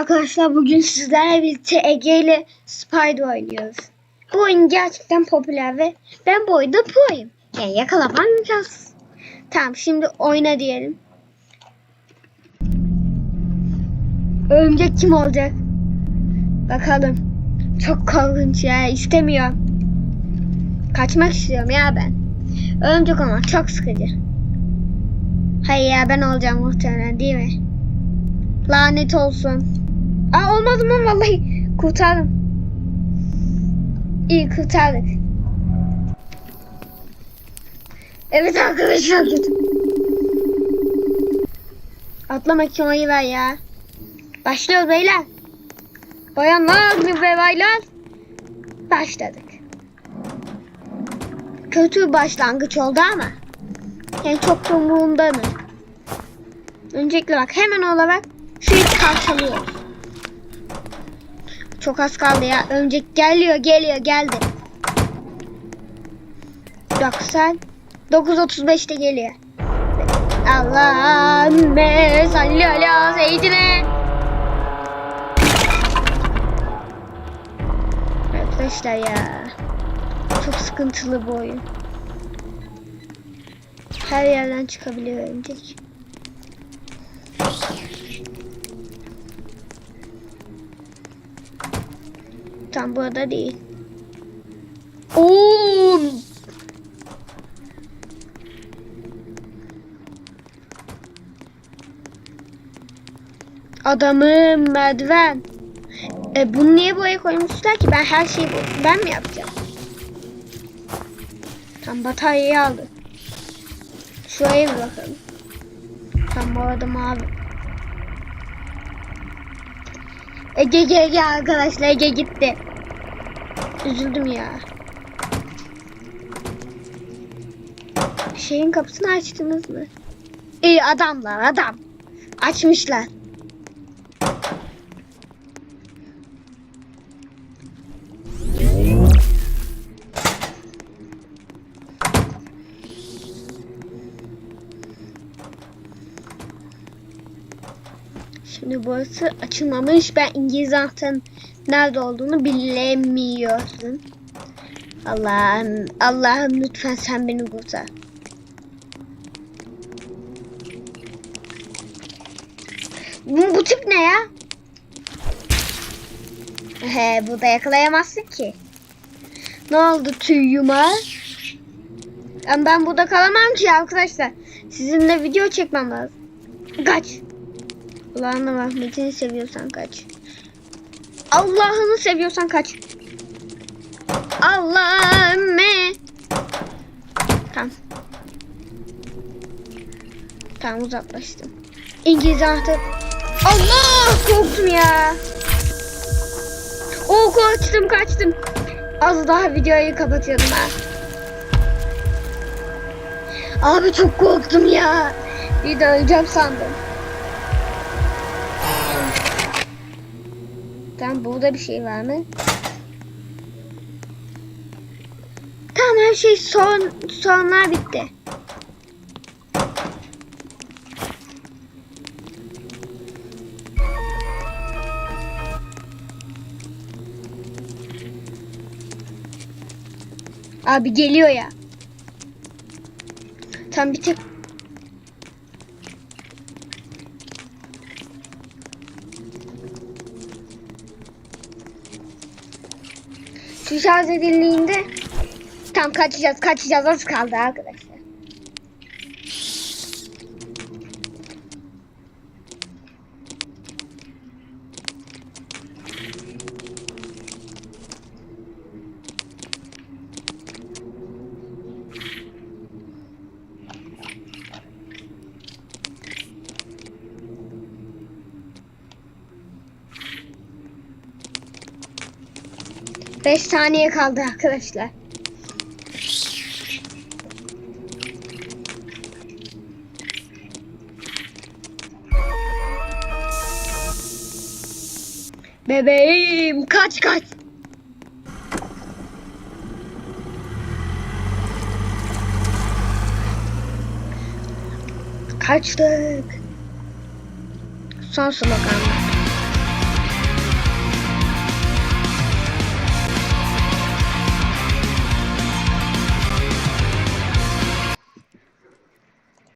arkadaşlar bugün sizlerle birlikte Ege ile Spider oynuyoruz. Bu oyun gerçekten popüler ve ben bu oyunda proyum. Yani yakalamayacağız. Tamam şimdi oyna diyelim. Örümcek kim olacak? Bakalım. Çok korkunç ya istemiyorum. Kaçmak istiyorum ya ben. Örümcek olmak çok sıkıcı. Hayır ya ben olacağım muhtemelen değil mi? Lanet olsun. Aa olmadı mı vallahi kurtardım. İyi kurtardık. Evet arkadaşlar kötü. Atlama oyu ver ya. Başlıyoruz beyler. Bayanlar ve baylar. Başladık. Kötü başlangıç oldu ama. Yani çok da umurumda mı? Öncelikle bak hemen olarak şurayı parçalıyoruz. Çok az kaldı ya. Öncek geliyor geliyor geldi. 90 9.35'te geliyor. Allahümme salli ala seyyidine. Arkadaşlar ya. Çok sıkıntılı bu oyun. Her yerden çıkabiliyor örümcek. Tam burada değil. Oo! Adamım merdiven. E bunu niye buraya koymuşlar ki? Ben her şeyi bu- ben mi yapacağım? Tam bataryayı aldı. Şuraya bir bakalım. Tam bu arada mavi. Ege Ege arkadaşlar Ege gitti. Üzüldüm ya. Şeyin kapısını açtınız mı? İyi adamlar adam. Açmışlar. Şimdi burası açılmamış. Ben İngiliz anahtarın nerede olduğunu bilemiyorum. Allah'ım, Allah'ım lütfen sen beni kurtar. Bu, bu tip ne ya? He, burada yakalayamazsın ki. Ne oldu tüyyuma? Ben, ben burada kalamam ki arkadaşlar. Sizinle video çekmem lazım. Kaç. Allah'ını rahmetini seviyorsan kaç. Allah'ını seviyorsan kaç. Allah'ım. Tamam. Tamam uzaklaştım. İngiliz anahtarı. Allah korktum ya. Oo kaçtım kaçtım. Az daha videoyu kapatıyordum ben. Abi çok korktum ya. Bir de öleceğim sandım. Tamam burada bir şey var mı? Tamam her şey son sonlar bitti. Abi geliyor ya. Tam bir tek Şu şarj edildiğinde tam kaçacağız kaçacağız az kaldı arkadaşlar. Beş saniye kaldı arkadaşlar. Bebeğim kaç kaç. Kaçtık. Son slogan.